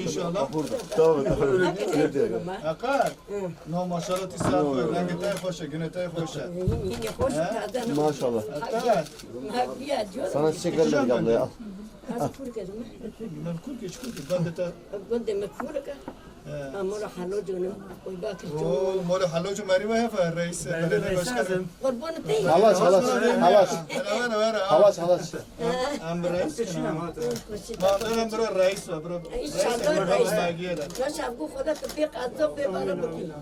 inşallah. Tamam tamam. Öyle diyor. Akar. No maşallah tisat koy. Rengi tay hoşa, güne tay hoşa. Maşallah. Akar. Sana çiçek vermedik ablaya. Al. Az kurgaz mı? Ben kur geç kur. Ben de ta. Gönde me kurga. Amora halo canım. Oy bak. Oo, mole halocu meri ve hefa reis. Belediye başkanı. Kurban değil. Halaç halaç. Halaç. Hele ver ver. Halaç halaç. Am reis. Ma ben bro reis ve bro. İnşallah reis. reis. Magiye de. Ya şabku khoda tabik azab be bana bakayım.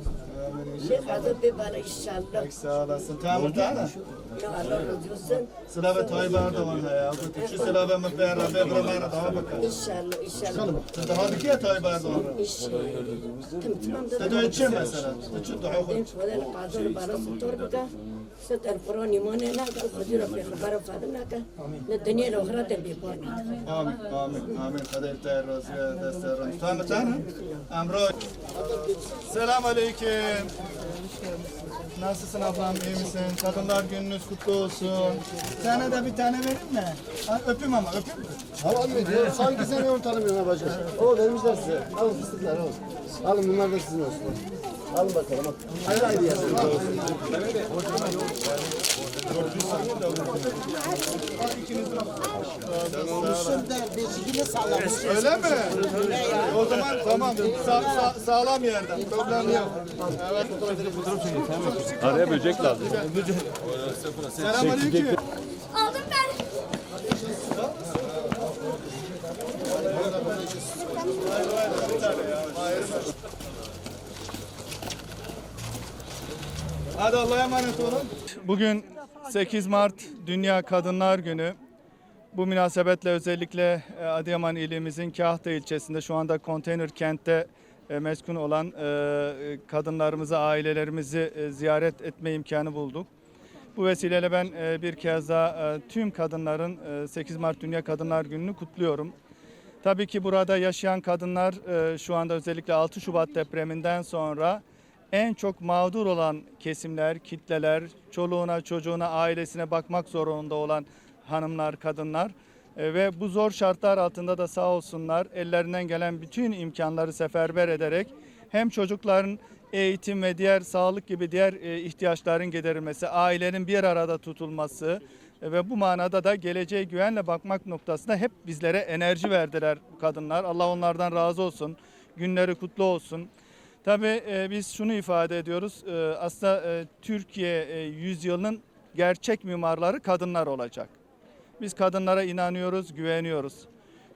Şeyh Hazreti bana inşallah. Pek sağ olasın. Tamam da. Allah razı olsun. Sıra Tayyip Erdoğan ya. Şu sıra ve mutfağa Rabbe Bramar'a daha bakar. İnşallah, inşallah. Daha bir kere Tayyip Erdoğan. İnşallah. Sıra için mesela. Sıra daha hoş. Sıra Kadın barası torbada. ست القرآن ایمان نکه خودی را به خبر فضل نکه نه دنیا را آخرت بی پار آمین آمین آمین خدا در راضی دست رانت تام تن امرو سلام علیکم Aleyküm. Nasılsın ablam, iyi misin? Kadınlar gününüz kutlu olsun. Sana da bir tane verin mi? Ha, öpeyim ama, öpeyim mi? Al anne diyor. Sanki sen onu tanımıyorsun ha bacım. O vermişler size. Alın fıstıklar alın. Alın bunlar da sizin olsun. Alın bakalım. al. Hayır hayır yesin. Öyle mi? O zaman tamam, sa sa sağlam yerden, problem yok. Evet. Araya böcek lazım. Selam aleyküm. Aldım ben. Hadi Allah'a emanet olun. Bugün 8 Mart Dünya Kadınlar Günü. Bu münasebetle özellikle e, Adıyaman ilimizin Kahta ilçesinde şu anda konteyner kentte e, meskun olan e, kadınlarımızı, ailelerimizi ziyaret etme imkanı bulduk. Bu vesileyle ben bir kez daha tüm kadınların e, 8 Mart Dünya Kadınlar Günü'nü kutluyorum. Tabii ki burada yaşayan kadınlar şu anda özellikle 6 Şubat depreminden sonra en çok mağdur olan kesimler, kitleler, çoluğuna, çocuğuna, ailesine bakmak zorunda olan hanımlar, kadınlar E, ve bu zor şartlar altında da sağ olsunlar ellerinden gelen bütün imkanları seferber ederek hem çocukların eğitim ve diğer sağlık gibi diğer e, ihtiyaçların giderilmesi, ailenin bir arada tutulması e, ve bu manada da geleceğe güvenle bakmak noktasında hep bizlere enerji verdiler kadınlar. Allah onlardan razı olsun. Günleri kutlu olsun. Tabii biz şunu ifade ediyoruz. Aslında Türkiye yüzyılının gerçek mimarları kadınlar olacak. Biz kadınlara inanıyoruz, güveniyoruz.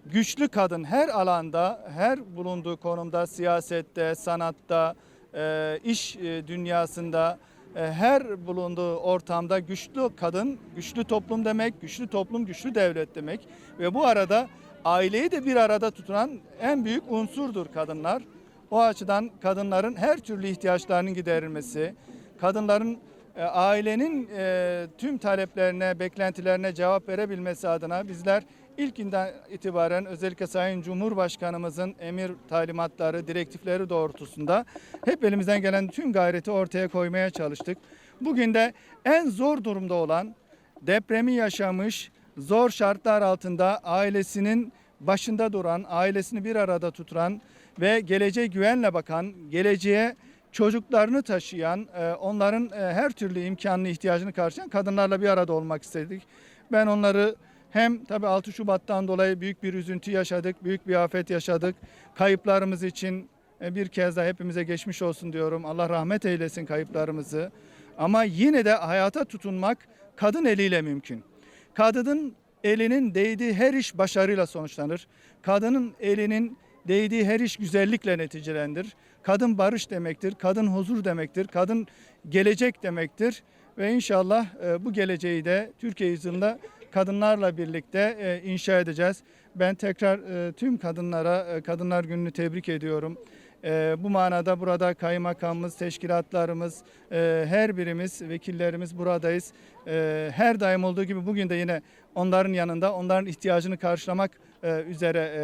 Güçlü kadın her alanda, her bulunduğu konumda, siyasette, sanatta, e, iş e, dünyasında, e, her bulunduğu ortamda güçlü kadın, güçlü toplum demek, güçlü toplum, güçlü devlet demek. Ve bu arada aileyi de bir arada tutulan en büyük unsurdur kadınlar. O açıdan kadınların her türlü ihtiyaçlarının giderilmesi, kadınların ailenin e, tüm taleplerine, beklentilerine cevap verebilmesi adına bizler ilkinden itibaren özellikle Sayın Cumhurbaşkanımızın emir talimatları, direktifleri doğrultusunda hep elimizden gelen tüm gayreti ortaya koymaya çalıştık. Bugün de en zor durumda olan depremi yaşamış, zor şartlar altında ailesinin başında duran, ailesini bir arada tuturan ve geleceğe güvenle bakan, geleceğe çocuklarını taşıyan, e, onların e, her türlü imkanını, ihtiyacını karşılayan kadınlarla bir arada olmak istedik. Ben onları hem tabii 6 Şubat'tan dolayı büyük bir üzüntü yaşadık, büyük bir afet yaşadık. Kayıplarımız için e, bir kez daha hepimize geçmiş olsun diyorum. Allah rahmet eylesin kayıplarımızı. Ama yine de hayata tutunmak kadın eliyle mümkün. Kadının elinin değdiği her iş başarıyla sonuçlanır. Kadının elinin değdiği her iş güzellikle neticelendir. Kadın barış demektir, kadın huzur demektir, kadın gelecek demektir. Ve inşallah e, bu geleceği de Türkiye yüzyılında kadınlarla birlikte e, inşa edeceğiz. Ben tekrar e, tüm kadınlara Kadınlar Günü'nü tebrik ediyorum. E, bu manada burada kaymakamımız, teşkilatlarımız, e, her birimiz, vekillerimiz buradayız. E, her daim olduğu gibi bugün de yine onların yanında, onların ihtiyacını karşılamak e, üzere e,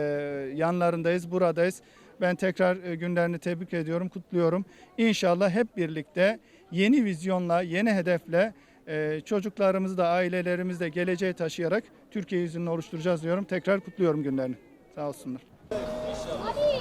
yanlarındayız, buradayız. Ben tekrar e, günlerini tebrik ediyorum, kutluyorum. İnşallah hep birlikte yeni vizyonla, yeni hedefle e, çocuklarımızı da ailelerimizi de geleceğe taşıyarak Türkiye yüzünü oluşturacağız diyorum. Tekrar kutluyorum günlerini. Sağ olsunlar. Hadi.